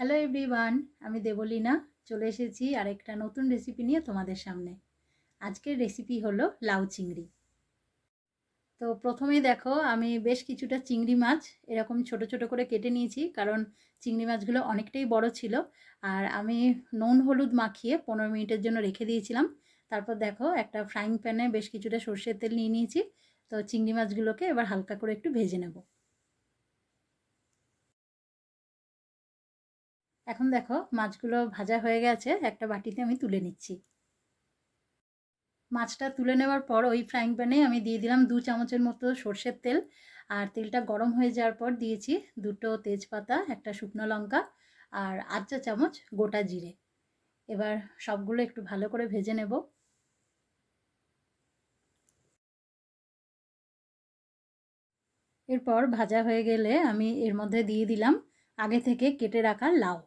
Hello everyone আমি দেবলীনা, চলে এসেছি আরেকটা নতুন রেসিপি নিয়ে তোমাদের সামনে। আজকের রেসিপি হলো লাউ চিংড়ি। তো প্রথমে দেখো, আমি বেশ কিছুটা চিংড়ি মাছ এরকম ছোট ছোট করে কেটে নিয়েছি, কারণ চিংড়ি মাছগুলো অনেকটাই বড় ছিল। আর আমি নুন হলুদ মাখিয়ে পনেরো মিনিটের জন্য রেখে দিয়েছিলাম। তারপর দেখো, একটা ফ্রাইং প্যানে বেশ কিছুটা সর্ষের তেল নিয়ে নিয়েছি। তো চিংড়ি মাছগুলোকে এবার হালকা করে একটু ভেজে নেব। এখন দেখো মাছগুলো ভাজা হয়ে গেছে, একটা বাটিতে আমি তুলে নিচ্ছি। মাছটা তুলে নেওয়ার পর ওই ফ্রাইং প্যানে আমি দিয়ে দিলাম দু চামচের মতো সর্ষের তেল। আর তেলটা গরম হয়ে যাওয়ার পর দিয়েছি দুটো তেজপাতা, একটা শুকনো লঙ্কা আর আধ চা চামচ গোটা জিরে। এবার সবগুলো একটু ভালো করে ভেজে নেব। এরপর ভাজা হয়ে গেলে আমি এর মধ্যে দিয়ে দিলাম আগে থেকে কেটে রাখা লাউ।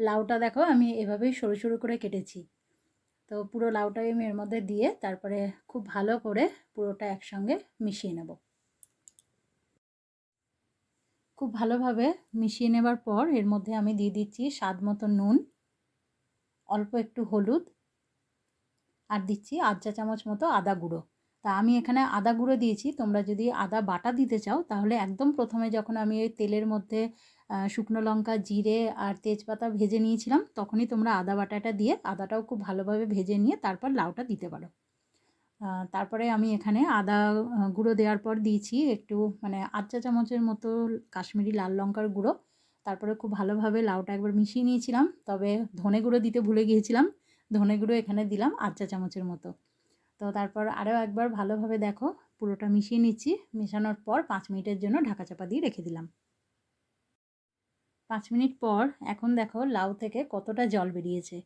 লাউটা দেখো আমি এভাবেই সরু সরু করে কেটেছি। তো পুরো লাউটাই আমি এর মধ্যে দিয়ে তারপরে খুব ভালো করে পুরোটা একসঙ্গে মিশিয়ে নেব। খুব ভালোভাবে মিশিয়ে নেবার পর এর মধ্যে আমি দিয়ে দিচ্ছি স্বাদ মতো নুন, অল্প একটু হলুদ, আর দিচ্ছি আধ চা চামচ মতো আদা গুঁড়ো। তা আমি এখানে আদা গুঁড়ো দিয়েছি। তোমরা যদি আদা বাটা দিতে চাও, তাহলে একদম প্রথমে যখন আমি ওই তেলের মধ্যে শুকনো লঙ্কা, জিরে আর তেজপাতা ভেজে নিয়েছিলাম, তখনই তোমরা আদা বাটাটা দিয়ে আদাটাও খুব ভালোভাবে ভেজে নিয়ে তারপর লাউটা দিতে পারো। তারপরে আমি এখানে আদা গুঁড়ো দেওয়ার পর দিয়েছি একটু মানে আধ চা চামচের মতো কাশ্মীরি লাল লঙ্কার গুঁড়ো। তারপরে খুব ভালোভাবে লাউটা একবার মিশিয়ে নিয়েছিলাম, তবে ধনে গুঁড়ো দিতে ভুলে গিয়েছিলাম। ধনে গুঁড়ো এখানে দিলাম আধ চা চামচের মতো। তো তারপর আরও একবার ভালোভাবে দেখো, পুরোটা মিশিয়ে নিচ্ছি। মেশানোর পর পাঁচ মিনিটের জন্য ঢাকা চাপা দিয়ে রেখে দিলাম। পাঁচ মিনিট পর এখন দেখো লাউ থেকে কতটা জল বেরিয়েছে।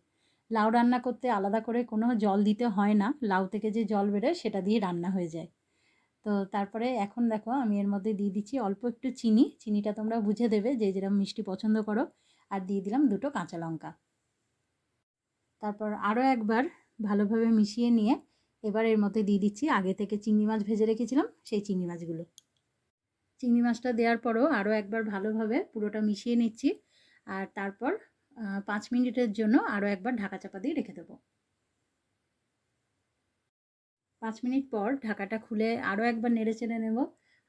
লাউ রান্না করতে আলাদা করে কোনো জল দিতে হয় না, লাউ থেকে যে জল বেরোয় সেটা দিয়ে রান্না হয়ে যায়। তো তারপরে এখন দেখো আমি এর মধ্যে দিয়ে দিচ্ছি অল্প একটু চিনি। চিনিটা তোমরা বুঝে দেবে যে যেরকম মিষ্টি পছন্দ করো। আর দিয়ে দিলাম দুটো কাঁচা লঙ্কা। তারপর আরও একবার ভালোভাবে মিশিয়ে নিয়ে এবার এর মধ্যে দিয়ে দিচ্ছি। আগে থেকে চিংড়ি মাছ ভেজে রেখেছিলাম, সেই চিংড়ি মাছগুলো। চিংড়ি মাছটা দেওয়ার পরও আরও একবার ভালোভাবে পুরোটা মিশিয়ে নিচ্ছি। আর তারপর পাঁচ মিনিটের জন্য আরও একবার ঢাকা চাপা দিয়ে রেখে দেবো। পাঁচ মিনিট পর ঢাকাটা খুলে আরও একবার নেড়ে চেড়ে নেব।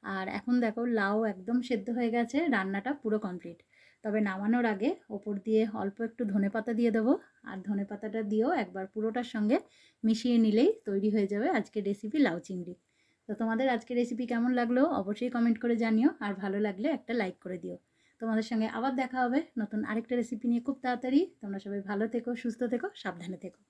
আর এখন দেখো, লাউ একদম সেদ্ধ হয়ে গেছে, রান্নাটা পুরো কমপ্লিট। তবে নামানোর আগে ওপর দিয়ে অল্প একটু ধনে পাতা দিয়ে দেবো। আর ধনে পাতাটা দিয়েও একবার পুরোটার সঙ্গে মিশিয়ে নিলেই তৈরি হয়ে যাবে আজকের রেসিপি লাউ চিংড়ি। তো তোমাদের আজকের রেসিপি কেমন লাগল অবশ্যই কমেন্ট করে জানিও। আর ভালো লাগলে একটা লাইক করে দিও। তোমাদের সঙ্গে আবার দেখা হবে নতুন আরেকটা রেসিপি নিয়ে খুব তাড়াতাড়ি। তোমরা সবাই ভালো থেকো, সুস্থ থেকো, সাবধানে থেকো।